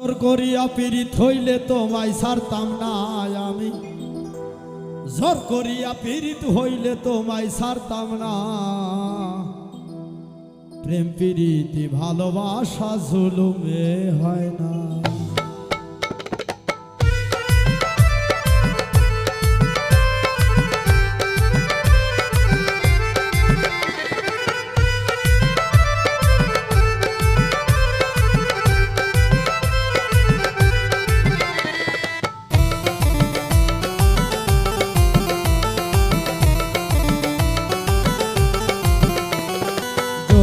জোর করিয়া পীড়িত হইলে তোমায় সারতাম না আমি। জোর করিয়া পীড়িত হইলে তোমায় সারতাম না। প্রেম পীড়িত ভালোবাসা জুলুমে হয় না।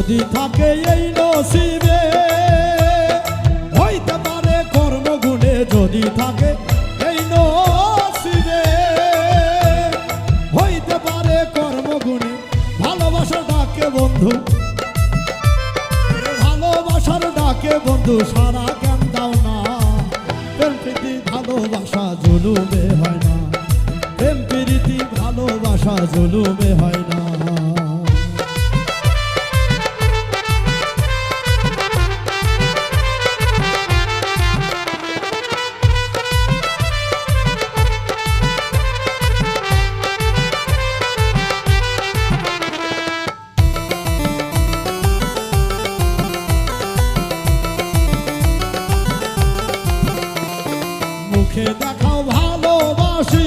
যদি থাকে এই নসিবে, হইতে পারে কর্মগুণে যদি থাকে এই নসিবে। হইতে পারে কর্মগুণে ভালোবাসা ডাকে বন্ধু। ভালোবাসার ডাকে বন্ধু, সারা জ্ঞান দাও না। প্রেম প্রীতি, ভালোবাসা, জুলুমে হয় না। প্রেম প্রীতি, ভালোবাসা, জুলুমে হয় মুখে দেখাও ভালোবাসি।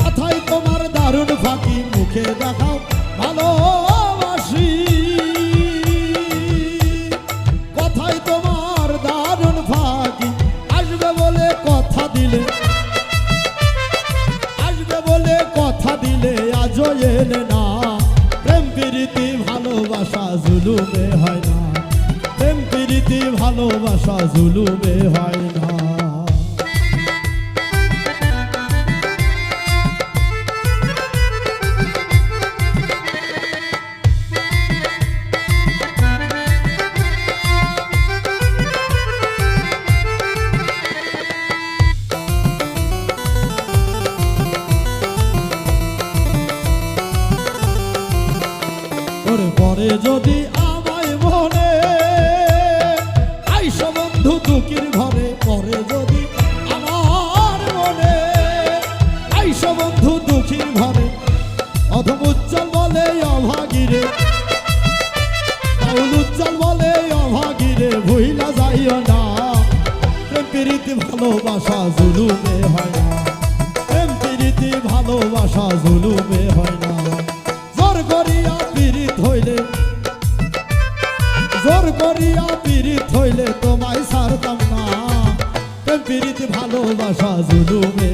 কথাই তোমার দারুণ ফাঁকি, মুখে দেখাও ভালোবাসি। কথাই তোমার দারুণ ফাঁকি, আসবে বলে কথা দিলে। আসবে বলে কথা দিলে এলে না। প্রেম প্রীতি, ভালোবাসা জুলুমে হয় না। প্রেম প্রীতি, ভালোবাসা জুলুমে হয় না। পরে যদি আমায় মনে আইস বন্ধু দুঃখীর ঘরে, পরে যদি আমার মনে আইস বন্ধু দুঃখীর ঘরে অথম উজ্জ্বল বলে অভাগিরে উজ্জ্বল বলে অভাগিরে ভুইলা যাইও না, প্রেম প্রীতি ভালোবাসা জুলুমে হয় না, প্রেম প্রীতি ভালোবাসা জুলুমে হয় না। ভালোবাসা জুলুমে